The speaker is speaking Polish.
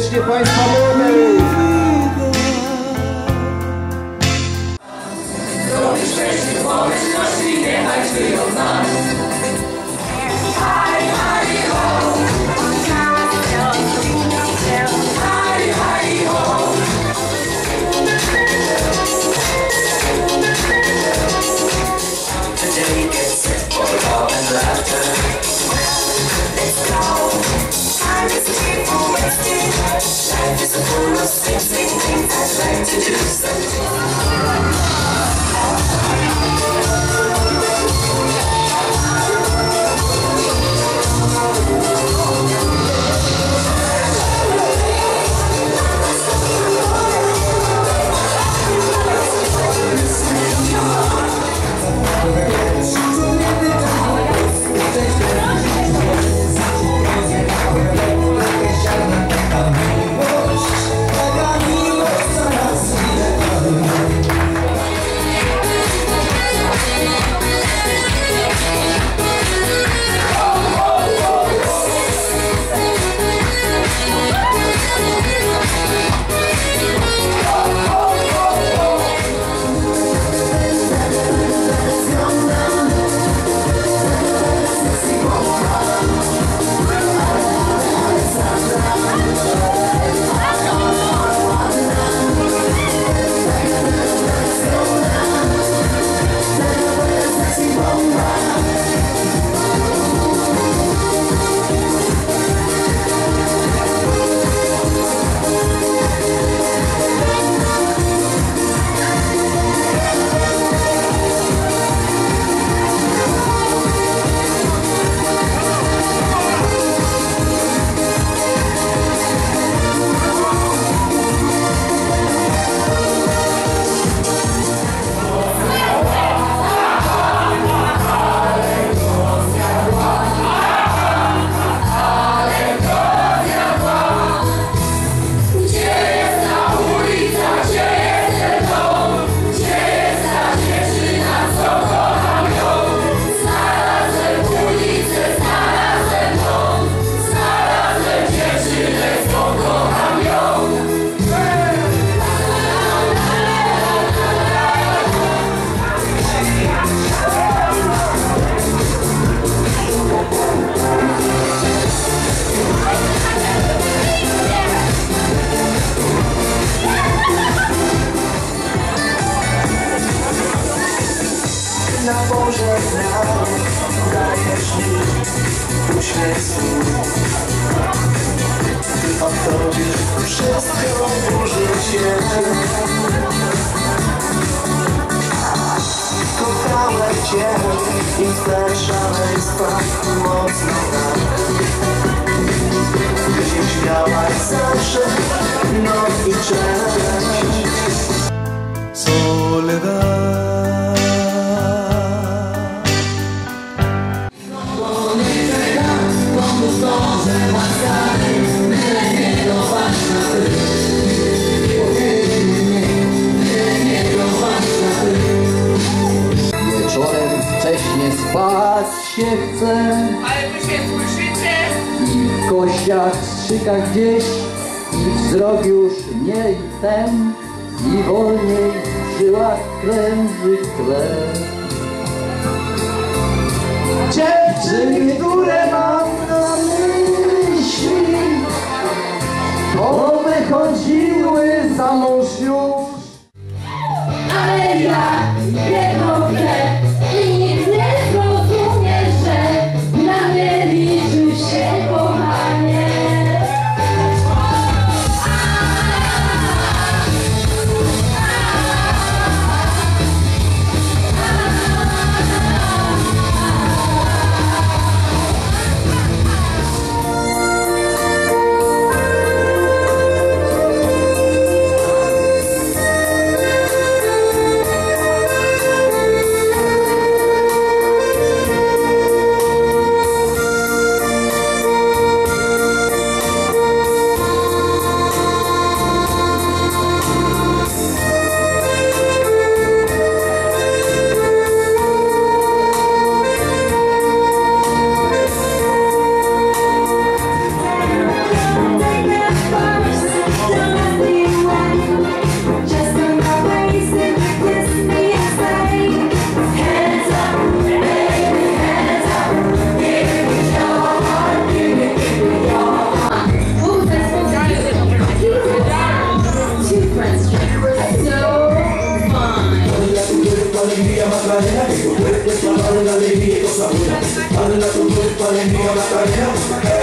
serdecznie Państwa młodych! Uśmiech swój Ty odtopisz wszystko się Kochałem Cię i chcę szaleństwa mocno Ty się śmiałaś zawsze, noc i cześć Wieczorem się chce Ale wy się słyszycie? I w kościach strzyka gdzieś I wzrok już nie i ten. I wolniej w żyłach kręży krew. Dziewczyny, które mam na myśli To wychodziły za mąż już Para la alegría y cosas buenas. La.